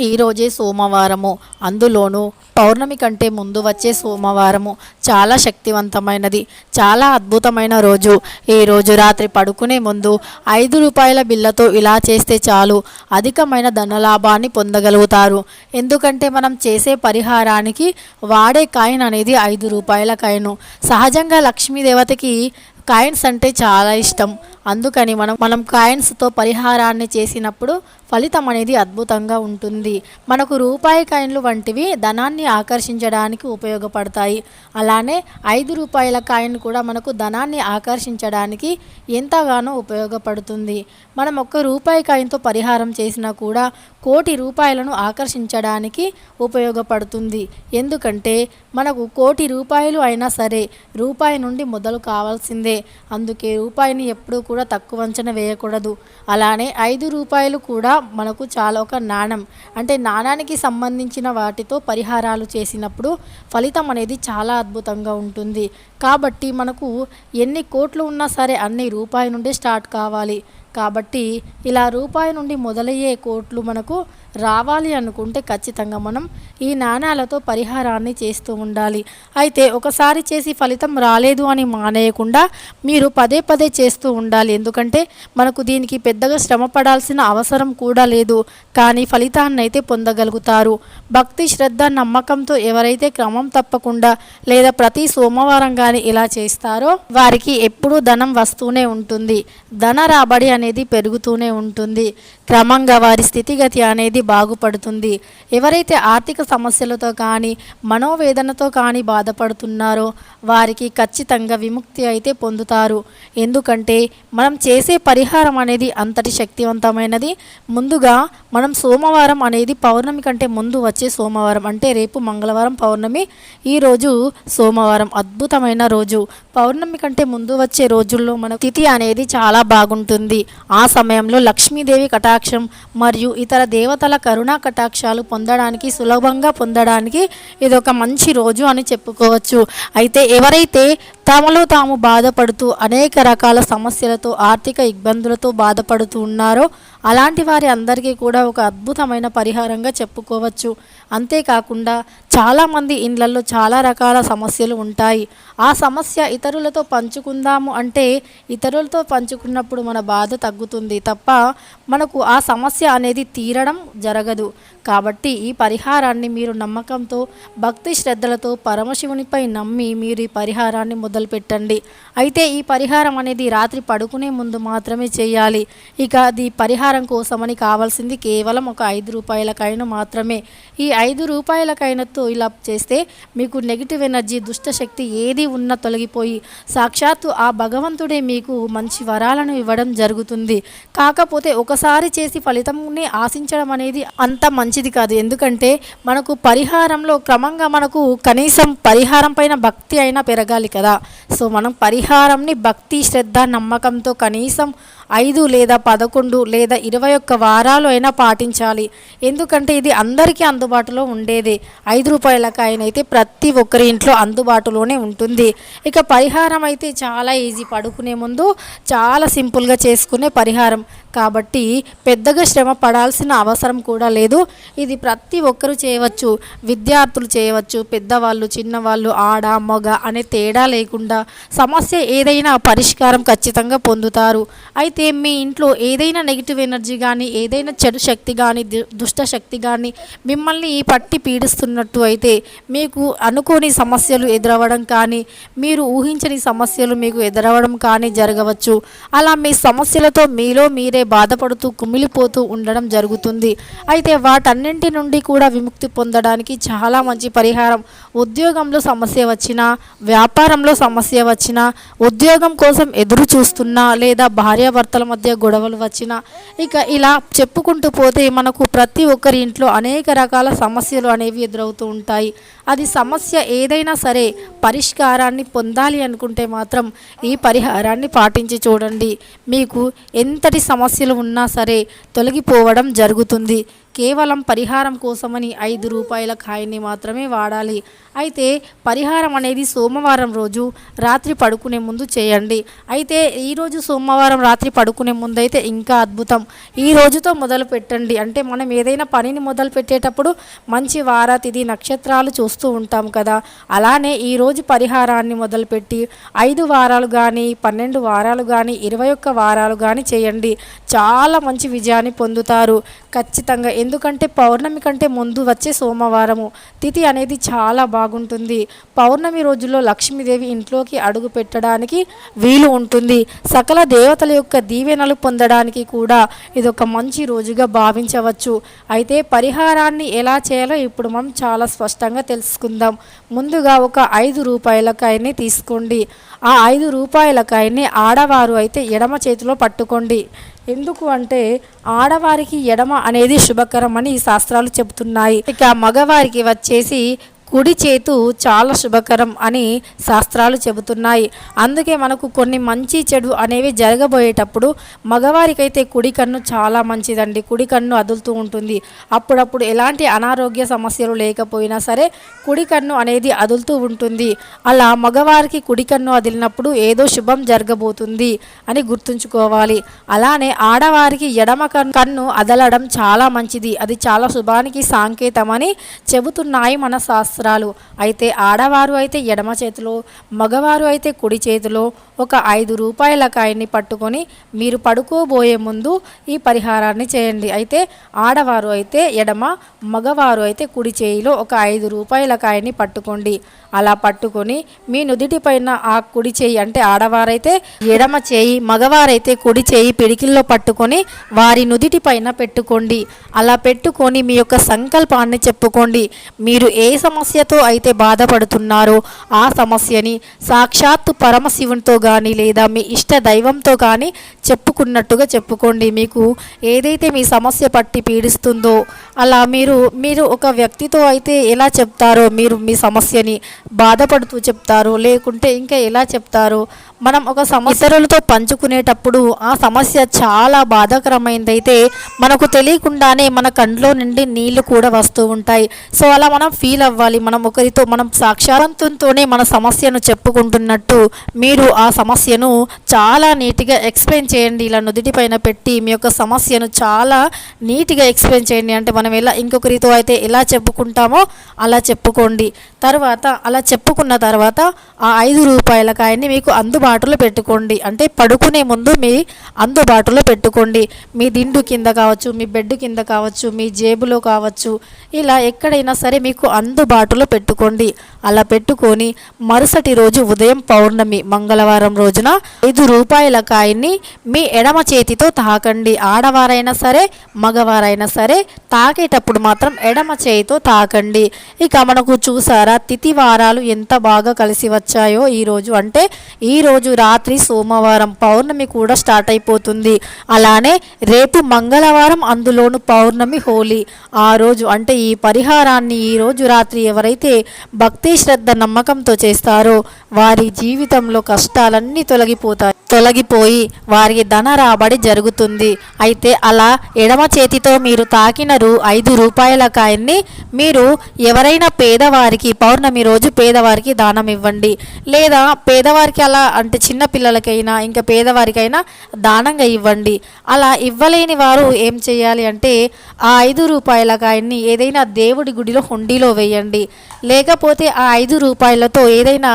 ఈరోజే సోమవారము. అందులోనూ పౌర్ణమి కంటే ముందు వచ్చే సోమవారము చాలా శక్తివంతమైనది చాలా అద్భుతమైన రోజు. ఈ రోజు రాత్రి పడుకునే ముందు ఐదు రూపాయల బిల్లతో ఇలా చేస్తే చాలు. అధికమైన ధనలాభాన్ని పొందగలుగుతారు. ఎందుకంటే మనం చేసే పరిహారానికి వాడే కాయిన్ అనేది ఐదు రూపాయల కాయిన్. సహజంగా లక్ష్మీదేవతకి కాయిన్స్ అంటే చాలా ఇష్టం. అందుకని మనం మనం కాయిన్స్తో పరిహారాన్ని చేసినప్పుడు ఫలితం అనేది అద్భుతంగా ఉంటుంది. మనకు రూపాయి కాయిన్లు వంటివి ధనాన్ని ఆకర్షించడానికి ఉపయోగపడతాయి. అలానే ఐదు రూపాయల కాయిన్ కూడా మనకు ధనాన్ని ఆకర్షించడానికి ఎంతగానో ఉపయోగపడుతుంది. మనం ఒక్క రూపాయి కాయిన్తో పరిహారం చేసినా కూడా కోటి రూపాయలను ఆకర్షించడానికి ఉపయోగపడుతుంది. ఎందుకంటే మనకు కోటి రూపాయలు అయినా సరే రూపాయి నుండి మొదలు కావాల్సిందే. అందుకే రూపాయిని ఎప్పుడూ కూడా తక్కువ అంచనా వేయకూడదు. అలానే ఐదు రూపాయలు కూడా మనకు చాలా ఒక నాణం. అంటే నాణానికి సంబంధించిన వాటితో పరిహారాలు చేసినప్పుడు ఫలితం అనేది చాలా అద్భుతంగా ఉంటుంది. కాబట్టి మనకు ఎన్ని కోట్లు ఉన్నా సరే అన్ని రూపాయి నుండి స్టార్ట్ కావాలి. కాబట్టి ఇలా రూపాయి నుండి మొదలయ్యే కోట్లు మనకు రావాలి అనుకుంటే ఖచ్చితంగా మనం ఈ నాణాలతో పరిహారాన్ని చేస్తూ ఉండాలి. అయితే ఒకసారి చేసి ఫలితం రాలేదు అని మానేయకుండా మీరు పదే పదే చేస్తూ ఉండాలి. ఎందుకంటే మనకు దీనికి పెద్దగా శ్రమ పడాల్సిన అవసరం కూడా లేదు. కానీ ఫలితాన్ని అయితే పొందగలుగుతారు. భక్తి శ్రద్ధ నమ్మకంతో ఎవరైతే క్రమం తప్పకుండా లేదా ప్రతి సోమవారం కానీ ఇలా చేస్తారో వారికి ఎప్పుడూ ధనం వస్తూనే ఉంటుంది. ధన రాబడి అనేది పెరుగుతూనే ఉంటుంది. క్రమంగా వారి స్థితిగతి అనేది బాగుపడుతుంది. ఎవరైతే ఆర్థిక సమస్యలతో కానీ మనోవేదనతో కానీ బాధపడుతున్నారో వారికి ఖచ్చితంగా విముక్తి అయితే పొందుతారు. ఎందుకంటే మనం చేసే పరిహారం అనేది అంతటి శక్తివంతమైనది. ముందుగా మనం సోమవారం అనేది పౌర్ణమి కంటే ముందు వచ్చే సోమవారం అంటే రేపు మంగళవారం పౌర్ణమి. ఈరోజు సోమవారం అద్భుతమైన రోజు. పౌర్ణమి కంటే ముందు వచ్చే రోజుల్లో మన తిథి అనేది చాలా బాగుంటుంది. ఆ సమయంలో లక్ష్మీదేవి కటా కటాక్షం మరియు ఇతర దేవతల కరుణా కటాక్షాలు పొందడానికి సులభంగా పొందడానికి ఇది ఒక మంచి రోజు అని చెప్పుకోవచ్చు. అయితే ఎవరైతే తమలో తాము బాధపడుతూ అనేక రకాల సమస్యలతో ఆర్థిక ఇబ్బందులతో బాధపడుతూ ఉన్నారో అలాంటి వారి అందరికీ కూడా ఒక అద్భుతమైన పరిహారంగా చెప్పుకోవచ్చు. అంతేకాకుండా చాలామంది ఇండ్లలో చాలా రకాల సమస్యలు ఉంటాయి. ఆ సమస్య ఇతరులతో పంచుకుందాము అంటే ఇతరులతో పంచుకున్నప్పుడు మన బాధ తగ్గుతుంది తప్ప మనకు ఆ సమస్య అనేది తీరడం జరగదు. కాబట్టి ఈ పరిహారాన్ని మీరు నమ్మకంతో భక్తి శ్రద్ధలతో పరమశివునిపై నమ్మి మీరు ఈ పరిహారాన్ని మొదలుపెట్టండి. అయితే ఈ పరిహారం అనేది రాత్రి పడుకునే ముందు మాత్రమే చేయాలి. ఇక అది పరిహారం కోసమని కావాల్సింది కేవలం ఒక ఐదు రూపాయల మాత్రమే. ఈ ఐదు రూపాయల ఇలా చేస్తే మీకు నెగిటివ్ ఎనర్జీ దుష్టశక్తి ఏది ఉన్నా తొలగిపోయి సాక్షాత్తు ఆ భగవంతుడే మీకు మంచి వరాలను ఇవ్వడం జరుగుతుంది. కాకపోతే ఒకసారి చేసి ఫలితంని ఆశించడం అనేది అంత మంచిది కాదు. ఎందుకంటే మనకు పరిహారంలో క్రమంగా మనకు కనీసం పరిహారం పైన భక్తి అయినా పెరగాలి కదా. సో మనం పరిహారంని భక్తి శ్రద్ధ నమ్మకంతో కనీసం ఐదు లేదా పదకొండు లేదా ఇరవై ఒక్క వారాలు అయినా పాటించాలి. ఎందుకంటే ఇది అందరికీ అందుబాటులో ఉండేదే. ఐదు రూపాయల కాయిన్ అయితే ప్రతి ఒక్కరి ఇంట్లో అందుబాటులోనే ఉంటుంది. ఇక పరిహారం అయితే చాలా ఈజీ. పడుకునే ముందు చాలా సింపుల్గా చేసుకునే పరిహారం. కాబట్టి పెద్దగా శ్రమ పడాల్సిన అవసరం కూడా లేదు. ఇది ప్రతి ఒక్కరూ చేయవచ్చు. విద్యార్థులు చేయవచ్చు. పెద్దవాళ్ళు చిన్నవాళ్ళు ఆడ మగ అనే తేడా లేకుండా సమస్య ఏదైనా పరిష్కారం ఖచ్చితంగా పొందుతారు. అయితే మీ ఇంట్లో ఏదైనా నెగిటివ్ ఎనర్జీ కానీ ఏదైనా చెడు శక్తి కానీ దుష్ట శక్తి కానీ మిమ్మల్ని పట్టి పీడిస్తున్నట్టు అయితే మీకు అనుకోని సమస్యలు ఎదురవ్వడం కానీ మీరు ఊహించని సమస్యలు మీకు ఎదురవ్వడం కానీ జరగవచ్చు. అలా మీ సమస్యలతో మీలో మీరే బాధపడుతూ కుమిలిపోతూ ఉండడం జరుగుతుంది. అయితే వాటన్నింటి నుండి కూడా విముక్తి పొందడానికి చాలా మంచి పరిహారం. ఉద్యోగంలో సమస్య వచ్చినా వ్యాపారంలో సమస్య వచ్చినా ఉద్యోగం కోసం ఎదురు చూస్తున్నా లేదా భార్యాభర్తల మధ్య గొడవలు వచ్చినా ఇక ఇలా చెప్పుకుంటూ పోతే మనకు ప్రతి ఒక్కరి ఇంట్లో అనేక రకాల సమస్యలు అనేవి ఎదురవుతూ ఉంటాయి. అది సమస్య ఏదైనా సరే పరిష్కారాన్ని పొందాలి అనుకుంటే మాత్రం ఈ పరిహారాన్ని పాటించి చూడండి. మీకు ఎంతటి సమస్యలు ఉన్నా సరే తొలగిపోవడం జరుగుతుంది. కేవలం పరిహారం కోసమని ఐదు రూపాయల కాయని మాత్రమే వాడాలి. అయితే పరిహారం అనేది సోమవారం రోజు రాత్రి పడుకునే ముందు చేయండి. అయితే ఈరోజు సోమవారం రాత్రి పడుకునే ముందు అయితే ఇంకా అద్భుతం. ఈ రోజుతో మొదలు పెట్టండి. అంటే మనం ఏదైనా పనిని మొదలు పెట్టేటప్పుడు మంచి వార తిది నక్షత్రాలు చూస్తూ ఉంటాం కదా. అలానే ఈరోజు పరిహారాన్ని మొదలుపెట్టి ఐదు వారాలు కానీ పన్నెండు వారాలు కానీ ఇరవై ఒక్క వారాలు కానీ చేయండి. చాలా మంచి విజయాన్ని పొందుతారు. ఖచ్చితంగా. ఎందుకంటే పౌర్ణమి కంటే ముందు వచ్చే సోమవారము తిథి అనేది చాలా బాగుంటుంది. పౌర్ణమి రోజుల్లో లక్ష్మీదేవి ఇంట్లోకి అడుగు పెట్టడానికి వీలు ఉంటుంది. సకల దేవతల యొక్క దీవెనలు పొందడానికి కూడా ఇది ఒక మంచి రోజుగా భావించవచ్చు. అయితే పరిహారాన్ని ఎలా చేయాలో ఇప్పుడు మనం చాలా స్పష్టంగా తెలుసుకుందాం. ముందుగా ఒక ఐదు రూపాయల కాయని తీసుకోండి. ఆ ఐదు రూపాయల కాయని ఆడవారు అయితే ఎడమ చేతిలో పట్టుకోండి. ఎందుకు అంటే ఆడవారికి ఎడమ అనేది శుభకరం అని శాస్త్రాలు చెబుతున్నాయి. ఇక మగవారికి వచ్చేసి కుడి చేతు చాలా శుభకరం అని శాస్త్రాలు చెబుతున్నాయి. అందుకే మనకు కొన్ని మంచి చెడు అనేవి జరగబోయేటప్పుడు మగవారికైతే కుడి కన్ను చాలా మంచిదండి. కుడి కన్ను అదులుతూ ఉంటుంది. అప్పుడప్పుడు ఎలాంటి అనారోగ్య సమస్యలు లేకపోయినా సరే కుడి కన్ను అనేది అదులుతూ ఉంటుంది. అలా మగవారికి కుడి కన్ను అదిలినప్పుడు ఏదో శుభం జరగబోతుంది అని గుర్తుంచుకోవాలి. అలానే ఆడవారికి ఎడమ కన్ను అదలడం చాలా మంచిది. అది చాలా శుభానికి సాంకేతమని చెబుతున్నాయి మన శాస్త్రాలు అయితే ఆడవారు అయితే ఎడమ చేతిలో మగవారు అయితే కుడి చేతిలో ఒక ఐదు రూపాయల కాయని పట్టుకొని మీరు పడుకోబోయే ముందు ఈ పరిహారాన్ని చేయండి. అయితే ఆడవారు అయితే ఎడమ మగవారు అయితే కుడి చేయిలో ఒక ఐదు రూపాయల కాయని పట్టుకోండి. అలా పట్టుకొని మీ నుదిటి పైన ఆ కుడి చేయి అంటే ఆడవారైతే ఎడమ చేయి మగవారైతే కుడి చేయి పిడికిల్లో పట్టుకొని వారి నుదిటి పైన పెట్టుకోండి. అలా పెట్టుకొని మీ యొక్క సంకల్పాన్ని చెప్పుకోండి. మీరు ఏ సమస్యతో అయితే బాధపడుతున్నారో. ఆ సమస్యని సాక్షాత్తు పరమశివునితో కానీ లేదా మీ ఇష్ట దైవంతో కానీ చెప్పుకున్నట్టుగా చెప్పుకోండి. మీకు ఏదైతే మీ సమస్య పట్టి పీడిస్తుందో అలా మీరు మీరు ఒక వ్యక్తితో అయితే ఎలా చెప్తారో మీరు మీ సమస్యని బాధపడుతూ చెప్తారో లేకుంటే ఇంకా ఎలా చెప్తారో మనం ఒక సమస్య ఇతరులతో పంచుకునేటప్పుడు ఆ సమస్య చాలా బాధాకరమైనదైతే మనకు తెలియకుండానే మన కంట్లో నుండి నీళ్ళు కూడా వస్తూ ఉంటాయి. సో అలా మనం ఫీల్ అవ్వాలి. మనం ఒకరితో మనం సాక్షాత్వంతోనే మన సమస్యను చెప్పుకుంటున్నట్టు మీరు ఆ సమస్యను చాలా నీట్గా ఎక్స్ప్లెయిన్ చేయండి. ఇలా నుదుటి పైన పెట్టి మీ యొక్క సమస్యను చాలా నీట్గా ఎక్స్ప్లెయిన్ చేయండి. అంటే మనం ఎలా ఇంకొకరితో అయితే ఎలా చెప్పుకుంటామో అలా చెప్పుకోండి. తర్వాత అలా చెప్పుకున్న తర్వాత ఆ ఐదు రూపాయల కాయని మీకు అందుబాటులో పెట్టుకోండి. అంటే పడుకునే ముందు మీ అందుబాటులో పెట్టుకోండి. మీ దిండు కింద కావచ్చు మీ బెడ్ కింద కావచ్చు మీ జేబులో కావచ్చు ఇలా ఎక్కడైనా సరే మీకు అందుబాటులో పెట్టుకోండి. అలా పెట్టుకొని మరుసటి రోజు ఉదయం పౌర్ణమి మంగళవారం రోజున ఐదు రూపాయల కాయని మీ ఎడమ చేతితో తాకండి. ఆడవారైనా సరే మగవారైనా సరే తాకేటప్పుడు మాత్రం ఎడమ చేయితో తాకండి. ఇక మనకు చూసారా తిథి వారాలు ఎంత బాగా కలిసి వచ్చాయో ఈరోజు. అంటే ఈరోజు రోజు రాత్రి సోమవారం పౌర్ణమి కూడా స్టార్ట్ అయిపోతుంది. అలానే రేపు మంగళవారం అందులోను పౌర్ణమి హోలీ. ఆ రోజు అంటే ఈ పరిహారాన్ని ఈ రోజు రాత్రి ఎవరైతే భక్తి శ్రద్ధ నమ్మకంతో చేస్తారో వారి జీవితంలో కష్టాలన్నీ తొలగిపోతాయి. తొలగిపోయి వారికి ధన రాబడి జరుగుతుంది. అయితే అలా ఎడమ చేతితో మీరు తాకిన రూ ఐదు రూపాయల కాయన్ని మీరు ఎవరైనా పేదవారికి పౌర్ణమి రోజు పేదవారికి దానం ఇవ్వండి. లేదా పేదవారికి అలా అంటే చిన్న పిల్లలకైనా ఇంకా పేదవారికైనా దానంగా ఇవ్వండి. అలా ఇవ్వలేని వారు ఏం చేయాలి అంటే ఆ ఐదు రూపాయల కాయన్ని ఏదైనా దేవుడి గుడిలో హుండీలో వేయండి. లేకపోతే ఆ ఐదు రూపాయలతో ఏదైనా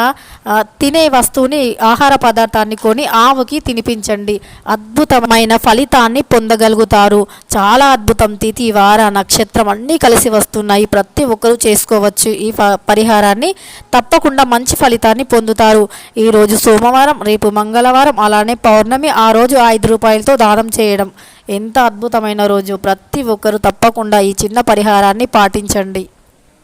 తినే వస్తువుని ఆహార పదార్థాన్ని కొని ఆవుకి తినిపించండి. అద్భుతమైన ఫలితాన్ని పొందగలుగుతారు. చాలా అద్భుతం. తిథి వార నక్షత్రం అన్నీ కలిసి వస్తున్నాయి. ప్రతి ఒక్కరూ చేసుకోవచ్చు ఈ పరిహారాన్ని. తప్పకుండా మంచి ఫలితాన్ని పొందుతారు. ఈరోజు సోమవారం రేపు మంగళవారం అలానే పౌర్ణమి ఆ రోజు ఐదు రూపాయలతో దానం చేయడం. ఎంత అద్భుతమైన రోజు. ప్రతి ఒక్కరూ తప్పకుండా ఈ చిన్న పరిహారాన్ని పాటించండి.